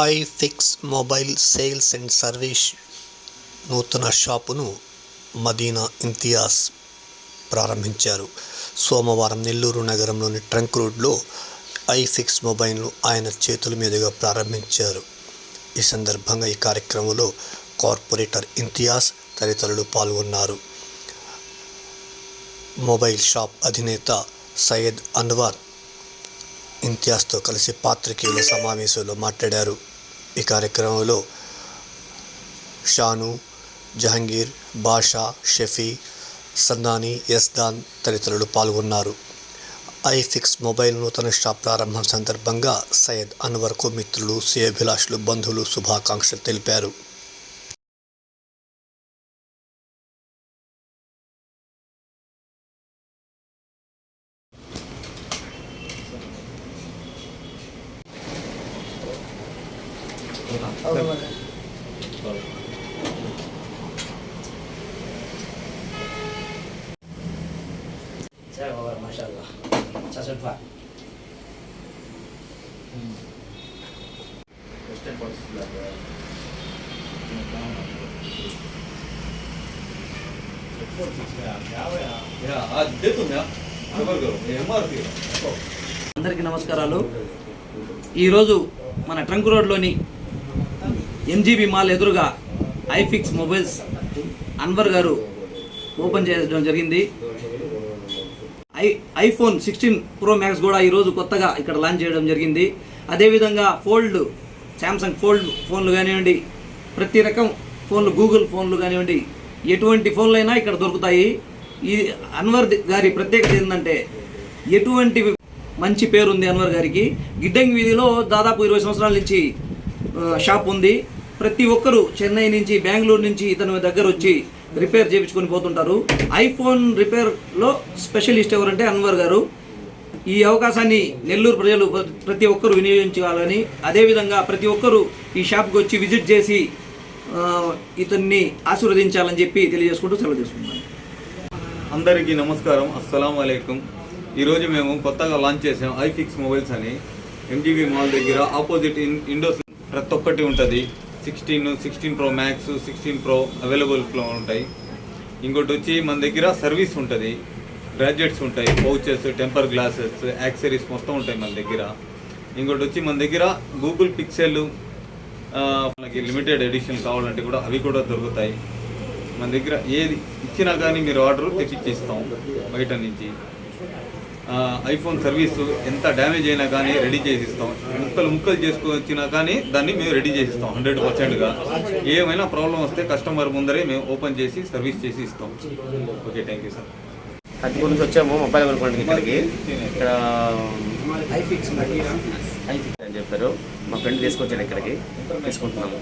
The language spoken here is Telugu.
IFix mobile sales and service నూతన షాపును మదీనా ఇంతియాజ్ ప్రారంభించారు. సోమవారం నెల్లూరు నగరంలోని ట్రంక్ రోడ్లో ఐఫిక్స్ మొబైల్ను ఆయన చేతుల మీదుగా ప్రారంభించారు. ఈ సందర్భంగా ఈ కార్యక్రమంలో కార్పొరేటర్ ఇంతియాజ్ తదితరులు పాల్గొన్నారు. మొబైల్ షాప్ అధినేత సయ్యద్ అన్వార్ ఇంతియాజ్తో కలిసి పాత్రికేయుల సమావేశంలో మాట్లాడారు. ఈ కార్యక్రమంలో షాను జహంగీర్ బాషా షఫీ సన్నాని యస్దాన్ తదితరులు పాల్గొన్నారు. ఐఫిక్స్ మొబైల్ నూతన షాప్ ప్రారంభం సందర్భంగా సయ్యద్ అన్వర్కు మిత్రులు శ్రేయభిలాషులు బంధువులు శుభాకాంక్షలు తెలిపారు. అందరికీ నమస్కారాలు. ఈరోజు మన ట్రంక్ రోడ్లోని ఎంజీబీ మాల్ ఎదురుగా ఐఫిక్స్ మొబైల్స్ అన్వర్ గారు ఓపెన్ చేయడం జరిగింది. I iPhone sixteen pro max కూడా ఈరోజు కొత్తగా ఇక్కడ లాంచ్ చేయడం జరిగింది. అదేవిధంగా ఫోల్డ్ శాంసంగ్ ఫోల్డ్ ఫోన్లు కానివ్వండి ప్రతి రకం ఫోన్లు గూగుల్ ఫోన్లు కానివ్వండి ఎటువంటి ఫోన్లు అయినా ఇక్కడ దొరుకుతాయి. ఈ అన్వర్ గారి ప్రత్యేకత ఏంటంటే ఎటువంటి మంచి పేరు ఉంది అన్వర్ గారికి. గిడ్డంగి వీధిలో దాదాపు ఇరవై సంవత్సరాల నుంచి షాప్ ఉంది. ప్రతి ఒక్కరూ చెన్నై నుంచి బెంగళూరు నుంచి ఇతని దగ్గర వచ్చి రిపేర్ చేయించుకొని పోతుంటారు. ఐఫోన్ రిపేర్లో స్పెషలిస్ట్ ఎవరంటే అన్వర్ గారు. ఈ అవకాశాన్ని నెల్లూరు ప్రజలు ప్రతి ఒక్కరూ వినియోగించాలని అదేవిధంగా ప్రతి ఒక్కరూ ఈ షాప్కి వచ్చి విజిట్ చేసి ఇతన్ని ఆశీర్వదించాలని చెప్పి తెలియజేసుకుంటూ సెలవు తీసుకుంటాను అందరికీ నమస్కారం. అస్సలం అయికం ఈరోజు మేము కొత్తగా లాంచ్ చేసాం ఐఫిక్స్ మొబైల్స్ అని. ఎంజీబీ మాల్ దగ్గర ఆపోజిట్ ఇన్ ఇండోస్ ప్రతి ఒక్కటి ఉంటుంది. Sixteen sixteen pro max sixteen pro అవైలబుల్లో ఉంటాయి. ఇంకోటి వచ్చి మన దగ్గర సర్వీస్ ఉంటుంది. గ్రాడ్యుయేట్స్ ఉంటాయి పౌచెస్ టెంపర్ గ్లాసెస్ యాక్సరీస్ మొత్తం ఉంటాయి మన దగ్గర. ఇంకోటి వచ్చి మన దగ్గర గూగుల్ పిక్సెల్ మనకి లిమిటెడ్ ఎడిషన్ కావాలంటే కూడా అవి కూడా దొరుకుతాయి. మన దగ్గర ఏది ఇచ్చినా కానీ మీరు ఆర్డర్ తెప్పించిస్తాం బయట నుంచి. ఐఫోన్ సర్వీసు ఎంత డ్యామేజ్ అయినా కానీ రెడీ చేసి ఇస్తాం ముక్కలు ముక్కలు చేసుకొని వచ్చినా కానీ దాన్ని మేము రెడీ చేసి ఇస్తాం హండ్రెడ్ పర్సెంట్గా. ఏమైనా ప్రాబ్లం వస్తే కస్టమర్ ముందరే మేము ఓపెన్ చేసి సర్వీస్ చేసి ఇస్తాం. Okay thank you sir. Kathipudi నుంచి వచ్చాము మొబైల్ కొనుక్కోండి ఇక్కడికి. ఇక్కడ అని చెప్పారు. మా ఫ్రెండ్ తీసుకొచ్చాడు ఇక్కడికి. తీసుకుంటున్నాము.